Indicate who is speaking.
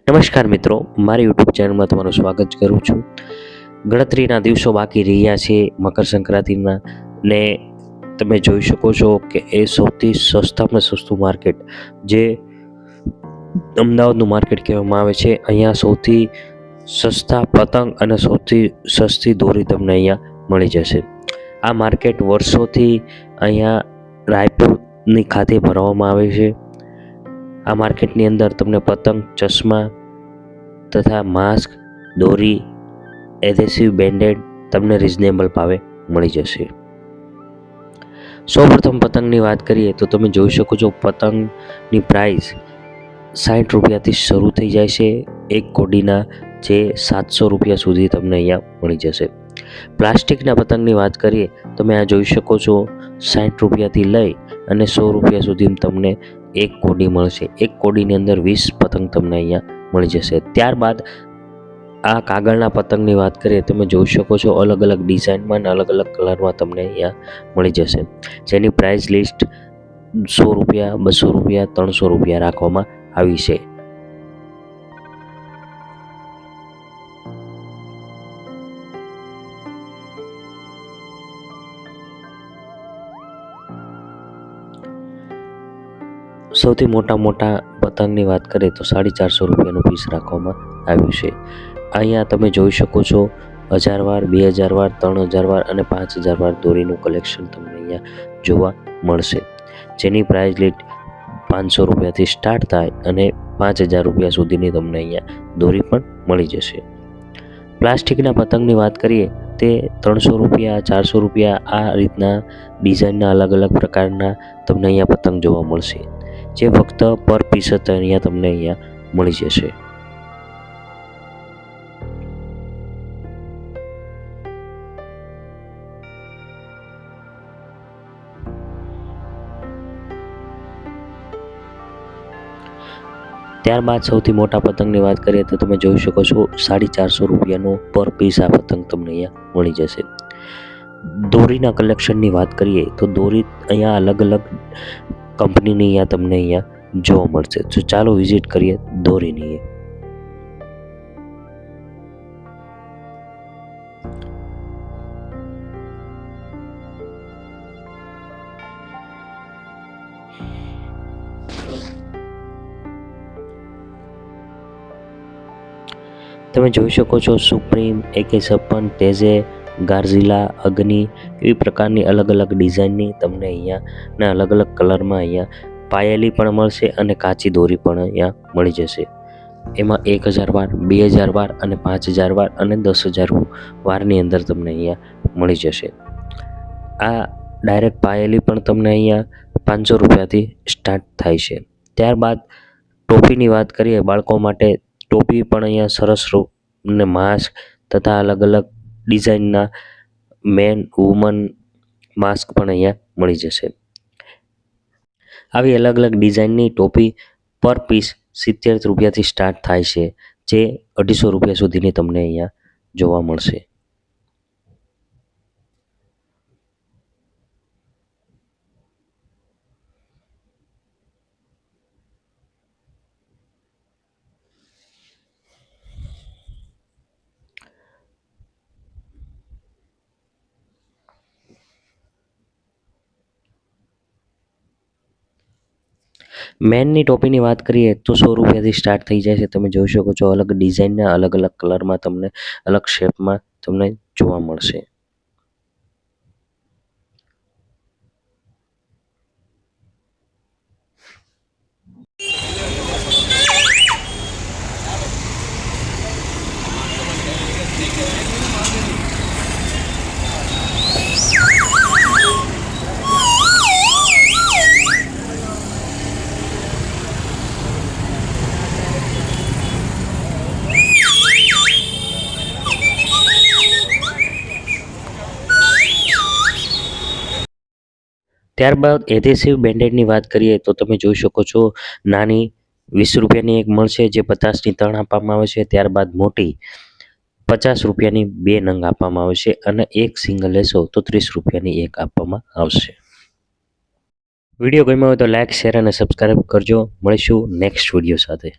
Speaker 1: નમસ્કાર મિત્રો, મારી યુટ્યુબ ચેનલમાં તમારું સ્વાગત કરું છું. ગણતરીના દિવસો બાકી રહ્યા છે મકર સંક્રાંતિના ને તમે જોઈ શકો છો કે એ સૌથી સસ્તામાં સસ્તું માર્કેટ જે અમદાવાદનું માર્કેટ કહેવામાં આવે છે, અહીંયા સૌથી સસ્તા પતંગ અને સૌથી સસ્તી દોરી તમને અહીંયા મળી જશે. આ માર્કેટ વર્ષોથી અહીંયા રાયપુરની ખાતે ભરવામાં આવે છે. આ માર્કેટની અંદર તમને પતંગ, ચશ્મા તથા માસ્ક, દોરી, એધેસિવ, બેન્ડેડ તમને રિઝનેબલ ભાવે મળી જશે. સૌપ્રથમ પતંગની વાત કરીએ તો તમે જોઈ શકો છો પતંગની પ્રાઇસ સાઠ રૂપિયાથી શરૂ થઈ જાય છે એક કોડીના જે સાતસો રૂપિયા સુધી તમને અહીંયા મળી જશે. પ્લાસ્ટિકના પતંગની વાત કરીએ, તમે આ જોઈ શકો છો સાઠ રૂપિયાથી લઈ અને સો રૂપિયા સુધી તમને એક કોડી મળશે. એક કોડીની અંદર વીસ પતંગ તમને અહીંયા મળી જશે. ત્યારબાદ આ કાગળના પતંગની વાત કરીએ, તમે જોઈ શકો છો અલગ અલગ ડિઝાઇનમાં અને અલગ અલગ કલરમાં તમને અહીંયા મળી જશે. જેની પ્રાઇસ લિસ્ટ સો રૂપિયા, બસો રૂપિયા, ત્રણસો રૂપિયા રાખવામાં આવી છે. સૌથી મોટા મોટા પતંગની વાત કરીએ તો સાડી ચારસો રૂપિયાનું પીસ રાખવામાં આવ્યું છે. અહીંયા તમે જોઈ શકો છો હજાર વાર, બે હજાર વાર, ત્રણ હજાર વાર અને પાંચ હજાર વાર દોરીનું કલેક્શન તમને અહીંયા જોવા મળશે. જેની પ્રાઇસ લીટ પાંચસો રૂપિયાથી સ્ટાર્ટ થાય અને પાંચ હજાર રૂપિયા સુધીની તમને અહીંયા દોરી પણ મળી જશે. પ્લાસ્ટિકના પતંગની વાત કરીએ તે ત્રણસો રૂપિયા, ચારસો રૂપિયા આ રીતના ડિઝાઇનના અલગ અલગ પ્રકારના તમને અહીંયા પતંગ જોવા મળશે. જે ફક્ત પર પીસ જ અહીંયા તમને અહીંયા મળી જશે. ત્યારબાદ સૌથી મોટા પતંગની વાત કરીએ તો તમે જોઈ શકો છો સાડી ચારસો રૂપિયાનો પર પીસ આ પતંગ તમને અહીંયા મળી જશે. દોરીના કલેક્શનની વાત કરીએ તો દોરી અહીંયા અલગ અલગ કંપનીની અહીંયા તમને અહીંયા જોવા મળશે. તો ચાલો વિઝિટ કરીએ દોરીની તમે જોઈ શકો છો સુપ્રીમ, એકે છપ્પન તેઝે ગાર્ઝિલા, અગ્નિ એવી પ્રકારની અલગ અલગ ડિઝાઇનની તમને અહીંયા ને અલગ અલગ કલરમાં અહીંયા પાયેલી પણ મળશે અને કાચી દોરી પણ અહીંયા મળી જશે. એમાં એક હજાર વાર, બે હજાર વાર અને પાંચ હજાર વાર અને દસ હજાર વારની અંદર તમને અહીંયા મળી જશે. આ ડાયરેક્ટ પાયેલી પણ તમને અહીંયા પાંચસો રૂપિયાથી સ્ટાર્ટ થાય છે. ત્યારબાદ ટોપીની વાત કરીએ, બાળકો માટે ટોપી પણ અહીંયા સરસ રૂપ ને માસ્ક તથા અલગ અલગ ડિઝાઇનના મેન વુમન માસ્ક પણ અહીંયા મળી જશે. આવી અલગ અલગ ડિઝાઇનની ટોપી પર પીસ સિત્તેર રૂપિયાથી સ્ટાર્ટ થાય છે, જે અઢીસો રૂપિયા સુધીની તમને અહીંયા જોવા મળશે. મેનની ટોપીની વાત કરીએ તો સો રૂપિયાથી સ્ટાર્ટ થઈ જાય છે. તમે જોઈ શકો છો અલગ ડિઝાઇનના અલગ અલગ કલરમાં તમને અલગ શેપમાં તમને જોવા મળશે. ત્યારબાદ એધેસિવ બેન્ડેડની વાત કરીએ તો તમે જોઈ શકો છો, નાની વીસ રૂપિયાની એક મળશે જે પચાસની ત્રણ આપવામાં આવે છે, ત્યારબાદ મોટી પચાસ રૂપિયાની બે નંગ આપવામાં આવે છે અને એક સિંગલ લેશો તો ત્રીસ રૂપિયાની એક આપવામાં આવશે. વીડિયો ગમ્યો હોય તો લાઇક શેર અને સબસ્ક્રાઈબ કરજો. મળીશું નેક્સ્ટ વીડિયો સાથે.